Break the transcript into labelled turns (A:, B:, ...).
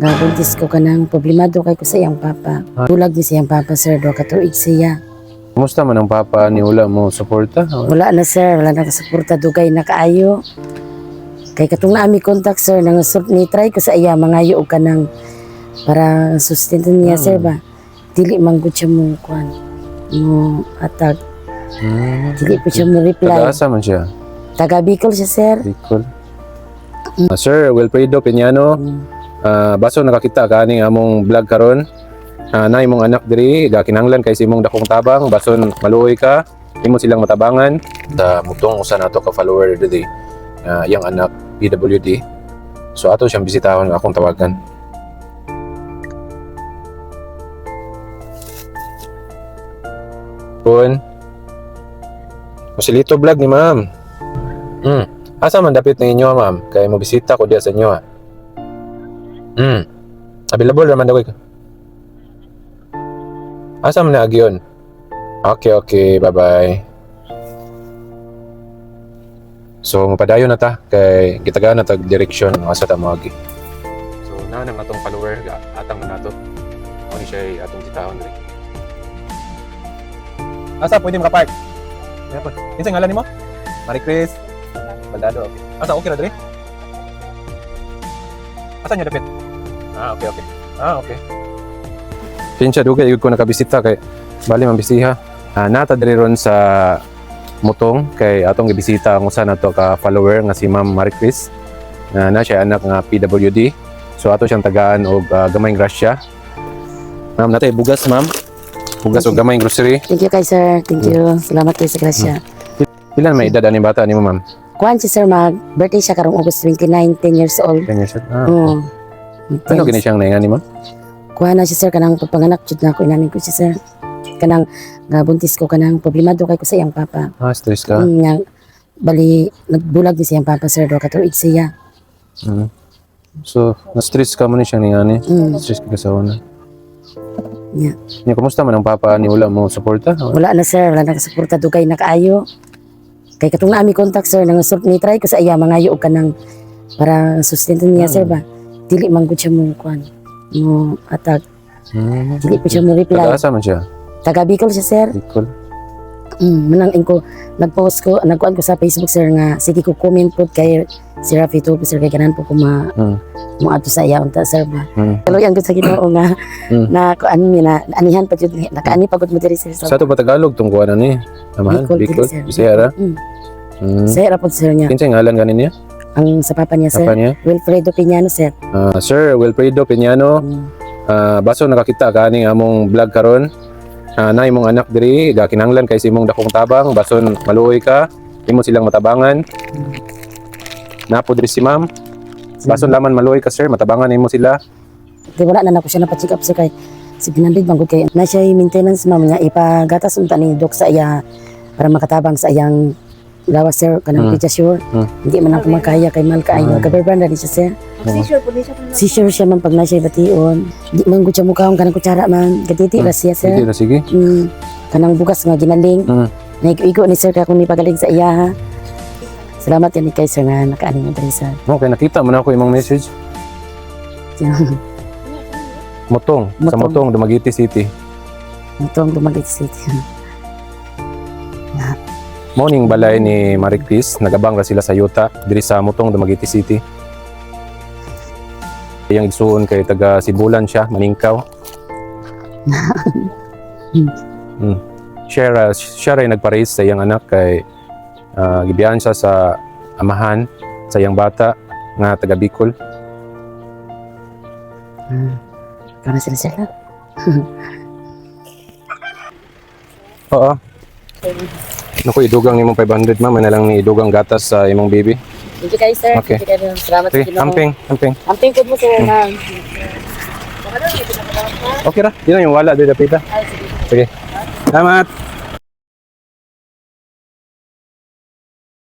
A: nga buntis ko kanang problemado kay ko sa iyang papa. Bulag ni sa iyang papa sir do katuig siya.
B: Kumusta man ang papa ni Ula mo suporta?
A: Wala na sir, wala na kasuporta dugay na kaayo. Kay katong naami contact sir nang ni try ko sa iya mangayo og kanang para sustento niya sir ba. Dili man gud siya mo kuan. Mo atag
B: Hmm.
A: dili po siya mo reply.
B: Taga-asa man siya.
A: Taga Bicol siya sir.
B: Bicol. Ah, sir, Wilfredo Piñano, ah, baso nakakita kaning among vlog karon. Uh, na imong anak diri, gakinanglan kay si imong dakong tabang, bason maluoy ka, imo silang matabangan. Da mutong usa nato ka follower diri. Uh, yang anak PWD. So ato siyang bisitahon akong tawagan. Kun. Musilito vlog ni ma'am. Hmm. Asa man dapit na inyo, ma'am? Kaya mo bisita ko diya sa inyo, ha? Hmm. Available naman daw ko. Asa man na agyon? Okay, okay. Bye-bye. So, mapadayon na ta. Kay gitagaan na tag direksyon ng asa ta moagi. So, na nang atong follower, atang na. Ako ni siya atong titahon diri. Asa, pwede makapark? Yan po. Kinsa ngalan nimo? Marie Chris. Baldado. Asa okay ra diri? Asa niyo dapit? Ah, okay, okay. Ah, okay. Pinsya dugay yun ko nakabisita kay bali man bisiha. Ah, nata diri ron sa Mutong kay atong gibisita ang usa nato ka follower nga si Ma'am Marie Chris. Na na siya anak nga PWD. So ato siyang tagaan og ah, gamayng grasya. Ma'am, natay bugas, ma'am. Bugas og gamayng grocery.
A: Thank you kay sir. Thank you. Salamat kay sa grasya.
B: Pila may edad ani bata nimo, ma'am?
A: Kuan si sir mag birthday siya karong August 29, 10 years old.
B: 10 years old. Ah.
A: Oo.
B: Ano gini siyang naingan nimo?
A: Kuha na siya sir kanang pagpanganak jud na ako inanin ko siya sir. Kanang nga buntis ko kanang problemado kay ko sa iyang papa.
B: Ah, stress ka.
A: Mm, nga bali nagbulag ni sa iyang papa sir do katuig siya.
B: Mm. So, na-stress ka mo ni siyang ningani.
A: Mm.
B: Stress ka sa una.
A: Yeah.
B: Niya, kumusta man ang papa ni Ula mo suporta?
A: Wala na sir, wala na kasuporta dugay na kaayo. Kay katong naami contact sir nang sur- ni try ko sa iya mangayo og kanang para sustento niya sir ba. Dili man gud siya mo kuan. Mo atag
B: Mm.
A: dili po siya mo reply.
B: Taga-asa man siya?
A: Taga Bicol siya sir.
B: Bicol.
A: Mm, manang ko nag-post ko nagkuan ko sa Facebook sir nga sige ko comment po kay si Rafi to sir kay ganan po ko ma
B: Mm.
A: mo ato sa iya unta sir ba.
B: Mm.
A: Pero yan gud sa Ginoo nga
B: Mm.
A: na kuan mi na anihan pa jud ni- nakaani pa gud mo diri sir
B: Sa ito ba Tagalog tong kuha na ni? Amahan?
A: Bicol.
B: Bisaya ra?
A: Mm.
B: Mm.
A: Sir ra pod sir niya.
B: Kinsa ngalan ganin niya?
A: Ang sa papa niya sir.
B: Apa niya?
A: Wilfredo Piñano sir.
B: Ah, Sir Wilfredo Piñano,
A: Mm.
B: ah, baso nakakita kaning among vlog karon. Ah, na imong anak diri, gakinanglan kay si imong dakong tabang, bason maluoy ka, imo silang matabangan. Napo diri si ma'am. Bason laman maluoy ka sir, matabangan nimo sila.
A: Kay wala na nako siya napacheck up sir kay si ginandid bang kay na siya maintenance ma'am niya ipagatas unta ni dok sa iya para makatabang sa iyang lawas sir kanang
B: Mm.
A: pediasure.
B: Mm.
A: Hindi man ako makaya kay mal kaayo.
B: Mm.
A: Kabarbranda di siya sir.
C: Seizure po din siya
A: sure siya man pag na siya bation. Di man gud siya mukhaon kanang kutsara man. Gatiti
B: Mm.
A: ra siya sir.
B: Sige na sige.
A: Mm. Kanang bukas nga ginaling.
B: Mm.
A: Naigo ni sir kay kung ni pagaling sa iya ha. Salamat yan ni kay sir nga nakaani mo diri sir.
B: Okay, nakita mo na ako imong message. Motong, sa
A: Motong.
B: Motong, Dumaguete City.
A: Itong dumagit city.
B: Morning balay ni Marie Chris, nagabang ra sila sa Yuta, diri sa Motong, Dumaguete City. Yang igsuon kay taga Sibulan siya, Maningkaw. mm. Siya, ra- siya rin nagparais sa iyang anak kay ah, gibiyahan siya sa amahan sa iyang bata nga taga Bicol.
A: Hmm. Kana sila sila.
B: Oo. Naku, idugang ni mong 500 ma'am, na lang ni idugang gatas sa imong baby.
A: Thank you guys sir.
B: Okay.
A: Thank you kayo. Salamat sa
B: Sige,
A: Ginoo.
B: amping, amping.
A: Amping po mo sir nga.
B: Okay ra, yun yung wala, doon dapita. Sige. Salamat.